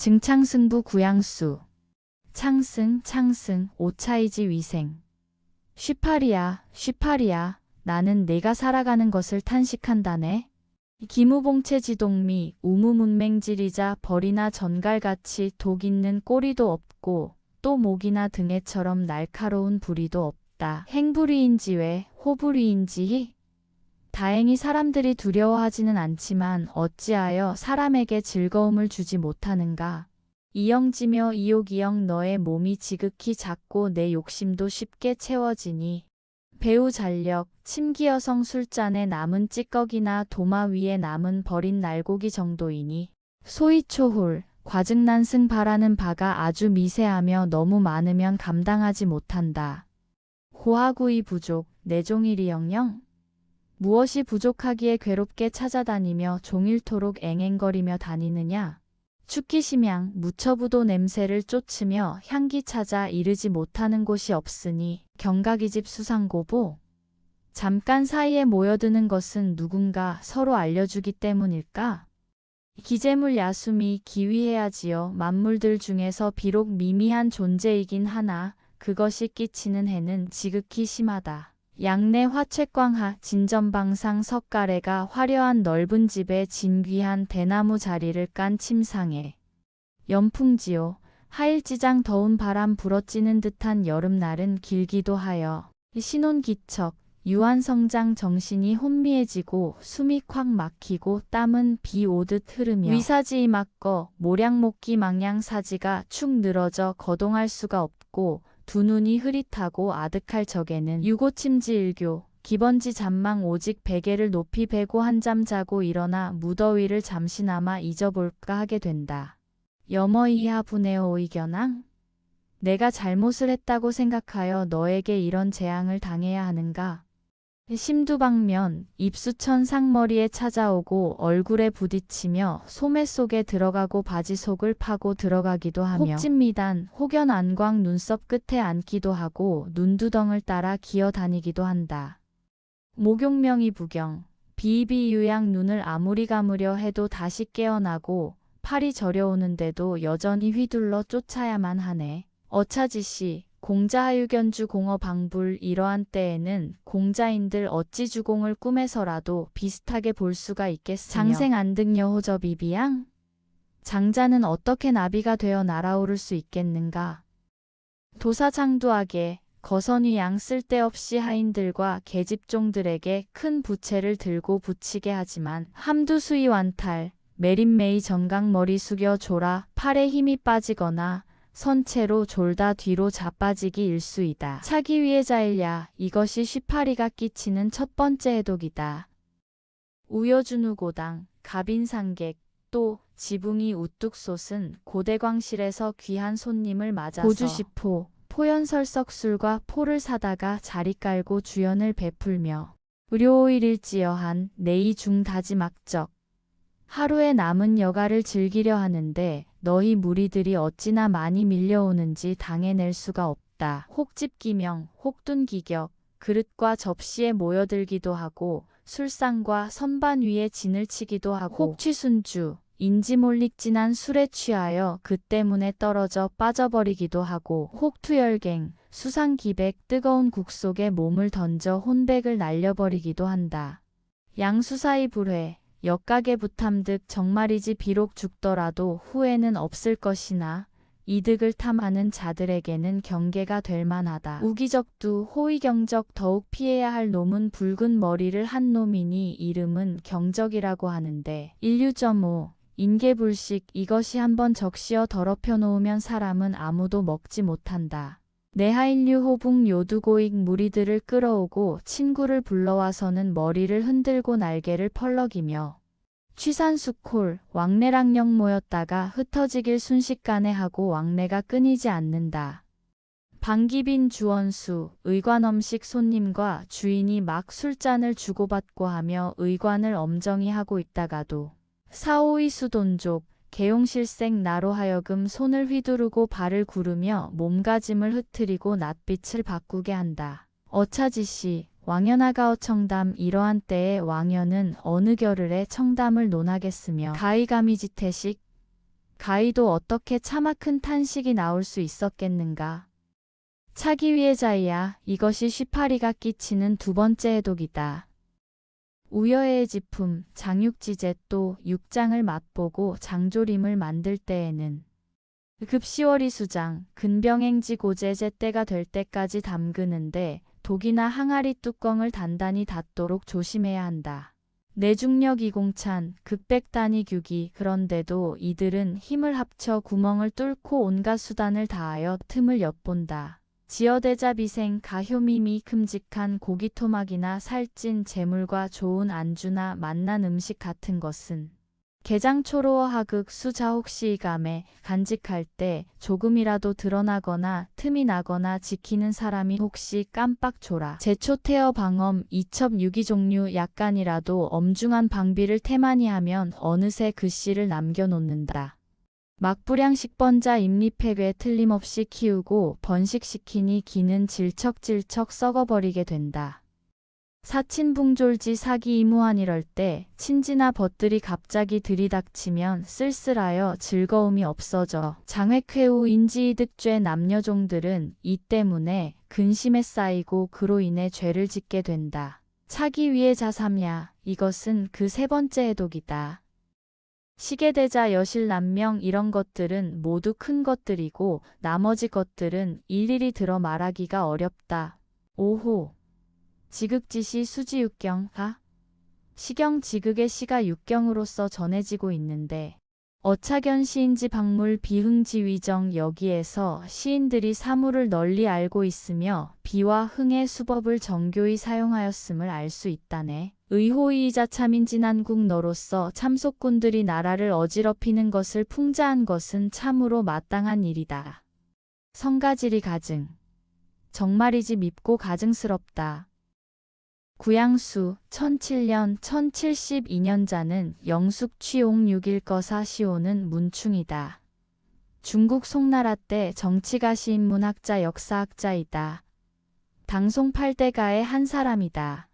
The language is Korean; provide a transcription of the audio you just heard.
증창승부 구양수. 창승, 창승, 오차이지 위생. 쉬파리야, 쉬파리야, 나는 내가 살아가는 것을 탄식한다네. 기무봉체 지동미, 우무문맹질이자 벌이나 전갈같이 독 있는 꼬리도 없고, 또 목이나 등에처럼 날카로운 부리도 없다. 행부리인지 왜, 호부리인지? 다행히 사람들이 두려워하지는 않지만 어찌하여 사람에게 즐거움을 주지 못하는가? 이영지며 이옥이영 너의 몸이 지극히 작고 내 욕심도 쉽게 채워지니 배우 잔력, 침기여성 술잔에 남은 찌꺼기나 도마 위에 남은 버린 날고기 정도이니 소위 초홀, 과증난승 바라는 바가 아주 미세하며 너무 많으면 감당하지 못한다. 고하구이 부족, 내종일이 영영? 무엇이 부족하기에 괴롭게 찾아다니며 종일토록 앵앵거리며 다니느냐? 축기심양, 무처부도 냄새를 쫓으며 향기 찾아 이르지 못하는 곳이 없으니 경각이 집 수상고보. 잠깐 사이에 모여드는 것은 누군가 서로 알려주기 때문일까? 기재물 야숨이 기위해야지요. 만물들 중에서 비록 미미한 존재이긴 하나 그것이 끼치는 해는 지극히 심하다. 양내 화채광하 진전방상 석가래가 화려한 넓은 집에 진귀한 대나무 자리를 깐 침상에 연풍지요. 하일지장 더운 바람 불어찌는 듯한 여름날은 길기도 하여 신혼기척 유한성장 정신이 혼미해지고 숨이 콱 막히고 땀은 비 오듯 흐르며 위사지 막거 모량목기 망양 사지가 축 늘어져 거동할 수가 없고 두 눈이 흐릿하고 아득할 적에는 유고침지 일교 기번지 잠망 오직 베개를 높이 베고 한잠 자고 일어나 무더위를 잠시나마 잊어볼까 하게 된다. 여머이하 분에어 오이견앙? 내가 잘못을 했다고 생각하여 너에게 이런 재앙을 당해야 하는가? 심두방면, 입수천 상머리에 찾아오고 얼굴에 부딪히며 소매 속에 들어가고 바지 속을 파고 들어가기도 하며 혹진미단, 혹연 안광 눈썹 끝에 앉기도 하고 눈두덩을 따라 기어다니기도 한다. 목욕명이 부경, 비비유양 눈을 아무리 감으려 해도 다시 깨어나고 팔이 저려오는데도 여전히 휘둘러 쫓아야만 하네. 어차지씨, 공자하유견주 공어 방불 이러한 때에는 공자인들 어찌 주공을 꿈에서라도 비슷하게 볼 수가 있겠으며 장생 안등여 호저 비비양? 장자는 어떻게 나비가 되어 날아오를 수 있겠는가? 도사장두하게 거선위 양 쓸데없이 하인들과 계집종들에게 큰 부채를 들고 붙이게 하지만 함두수이 완탈, 메린메이 정강 머리 숙여 졸아 팔에 힘이 빠지거나 선체로 졸다 뒤로 자빠지기 일수이다. 차기 위해 자일야 이것이 쉬파리가 끼치는 첫 번째 해독이다. 우여준우 고당, 갑인상객, 또 지붕이 우뚝 솟은 고대광실에서 귀한 손님을 맞아서 고주시포, 포연설석술과 포를 사다가 자리 깔고 주연을 베풀며 의료오일일지여한 내이 중다지막적 하루에 남은 여가를 즐기려 하는데 너희 무리들이 어찌나 많이 밀려오는지 당해낼 수가 없다. 혹집기명, 혹둔기격, 그릇과 접시에 모여들기도 하고 술상과 선반 위에 진을 치기도 하고 혹취순주, 인지몰릭 진한 술에 취하여 그 때문에 떨어져 빠져버리기도 하고 혹투열갱, 수상기백 뜨거운 국 속에 몸을 던져 혼백을 날려버리기도 한다. 양수사의 불회, 역각의 부탐 득 정말이지 비록 죽더라도 후회는 없을 것이나 이득을 탐하는 자들에게는 경계가 될 만하다. 우기적두 호의경적 더욱 피해야 할 놈은 붉은 머리를 한 놈이니 이름은 경적이라고 하는데 1류.5 인계불식 이것이 한번 적시어 더럽혀 놓으면 사람은 아무도 먹지 못한다. 내하인류 호북 요두고익 무리들을 끌어오고 친구를 불러와서는 머리를 흔들고 날개를 펄럭이며 취산수콜, 왕래랑령 모였다가 흩어지길 순식간에 하고 왕래가 끊이지 않는다. 방기빈 주원수, 의관엄식 손님과 주인이 막 술잔을 주고받고 하며 의관을 엄정히 하고 있다가도 사오이 수돈족, 개용실생 나로 하여금 손을 휘두르고 발을 구르며 몸가짐을 흐트리고 낯빛을 바꾸게 한다. 어차지씨, 왕연하가어 청담 이러한 때에 왕연은 어느 겨를에 청담을 논하겠으며 가이가미지태식 가히도 어떻게 차마 큰 탄식이 나올 수 있었겠는가. 차기 위의 자이야 이것이 쉬파리가 끼치는 두 번째 해독이다. 우여의 지품, 장육지제 또 육장을 맛보고 장조림을 만들 때에는 급시월이 수장, 근병행지 고제제 때가 될 때까지 담그는데 독이나 항아리 뚜껑을 단단히 닫도록 조심해야 한다. 내중력 이공찬, 극백단위 규기 그런데도 이들은 힘을 합쳐 구멍을 뚫고 온갖 수단을 다하여 틈을 엿본다. 지어대자 비생 가효미미 큼직한 고기토막이나 살찐 재물과 좋은 안주나 맛난 음식 같은 것은 게장초로와 하극 수자혹시감에 간직할 때 조금이라도 드러나거나 틈이 나거나 지키는 사람이 혹시 깜빡 졸아 제초태어 방엄 이첩 유기 종류 약간이라도 엄중한 방비를 태만히 하면 어느새 글씨를 남겨놓는다. 막부량 식번자 임리팩에 틀림없이 키우고 번식시키니 기는 질척질척 썩어버리게 된다. 사친붕졸지 사기 이무한 이럴 때 친지나 벗들이 갑자기 들이닥치면 쓸쓸하여 즐거움이 없어져 장획회 후 인지이득죄 남녀종들은 이 때문에 근심에 쌓이고 그로 인해 죄를 짓게 된다. 차기 위해 자삼야 이것은 그 세 번째 해독이다. 시계대자 여실 남명 이런 것들은 모두 큰 것들이고 나머지 것들은 일일이 들어 말하기가 어렵다. 5호 지극지시 수지육경 하 시경 지극의 시가 육경으로서 전해지고 있는데 어차견 시인지 박물 비흥지 위정 여기에서 시인들이 사물을 널리 알고 있으며 비와 흥의 수법을 정교히 사용하였음을 알 수 있다네. 의호이이자 참인 진한국 너로서 참속군들이 나라를 어지럽히는 것을 풍자한 것은 참으로 마땅한 일이다. 성가지리 가증. 정말이지 밉고 가증스럽다. 구양수 1007년 1072년자는 영숙 취용 6일 거사 시오는 문충이다. 중국 송나라 때 정치가 시인 문학자 역사학자이다. 당송 8대가의 한 사람이다.